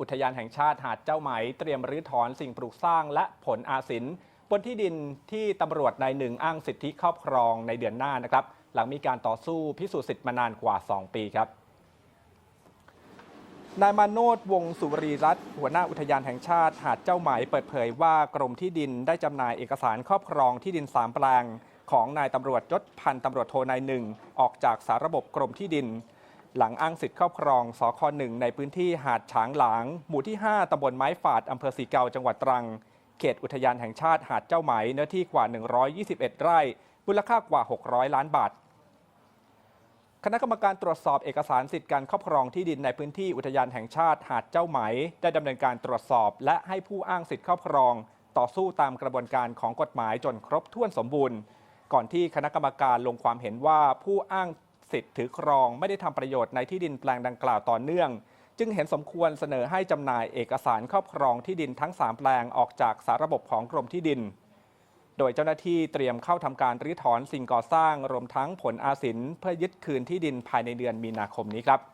อุทยานแห่งชาติหาดเจ้าไหม เตรียมรื้อถอนสิ่งปลูกสร้างและผลอาสินบนที่ดินที่ตำรวจนายหนึ่งอ้างสิทธิครอบครองในเดือนหน้านะครับ หลังมีการต่อสู้พิสูจน์สิทธิ์มานานกว่า 2 ปีครับนายมาโนดวงสุรีรัตน์หัวหน้าอุทยานแห่งชาติหาดเจ้าไหมเปิดเผยว่ากรมที่ดินได้จำหน่ายเอกสารครอบครองที่ดินสามแปลงของนายตำรวจยศพันตำรวจโทนายหนึ่งออกจากสารระบบกรมที่ดิน หลังอ้างสิทธิ์ครอบครองสคหนึ่งในพื้นที่หาดฉางหลาง หมู่ที่ 5 ตำบลไม้ฝาด อำเภอสีเกาจังหวัดตรัง เขตอุทยานแห่งชาติหาดเจ้าไหม เนื้อที่กว่า 121 ไร่ มูลค่ากว่า 600 ล้านบาท คณะกรรมการตรวจสอบเอกสารสิทธิ์การครอบครองที่ดินในพื้นที่อุทยานแห่งชาติหาดเจ้าไหม ได้ดำเนินการตรวจสอบ และให้ผู้อ้างสิทธิ์ครอบครอง ต่อสู้ตามกระบวนการของกฎหมายจนครบถ้วนสมบูรณ์ ก่อนที่คณะกรรมการลงความเห็นว่าผู้อ้าง สิทธิ์ถือครอง ไม่ได้ทำประโยชน์ในที่ดินแปลงดังกล่าวต่อเนื่อง จึงเห็นสมควรเสนอให้จำหน่ายเอกสารครอบครองที่ดินทั้ง 3 แปลงออกจากสาระบบของกรมที่ดิน โดยเจ้าหน้าที่เตรียมเข้าทำการรื้อถอนสิ่งก่อสร้างรวมทั้งผลอาสินเพื่อยึดคืนที่ดินภายในเดือนมีนาคมนี้ครับ